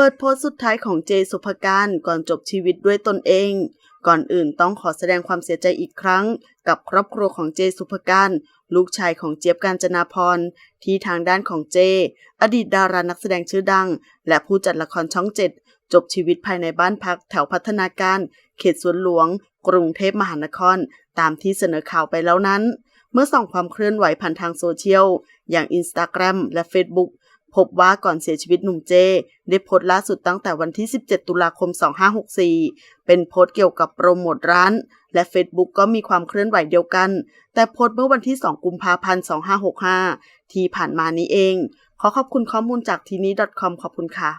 เปิดโพสต์สุดท้ายของเจสุภการก่อนจบชีวิตด้วยตนเอง ก่อนอื่นต้องขอแสดงความเสียใจอีกครั้ง กับครอบครัวของเจสุภการลูกชายของเจี๊ยบกาญจนาพรที่ทางด้านของเจ อดีตดารานักแสดงชื่อดัง และผู้จัดละครช่องเจ็ดจบชีวิตภายในบ้านพักแถวพัฒนาการ เขตสวนหลวง กรุงเทพมหานคร ตามที่เสนอข่าวไปแล้วนั้น เมื่อส่องความเคลื่อนไหวผ่านทางโซเชียล อย่างอินสตาแกรมและ Facebook พบว่าก่อนเสียชีวิตหนุ่มเจ ได้โพสต์ล่าสุดตั้งแต่วันที่ 17 ตุลาคม 2564 เป็นโพสต์เกี่ยวกับโปรโมทร้าน และ Facebook ก็มีความเคลื่อนไหวเดียวกัน แต่โพสต์เมื่อวันที่ 2 กุมภาพันธ์ 2565 ที่ผ่านมานี้เอง ขอขอบคุณข้อมูลจากทีนี้ .com ขอบคุณค่ะ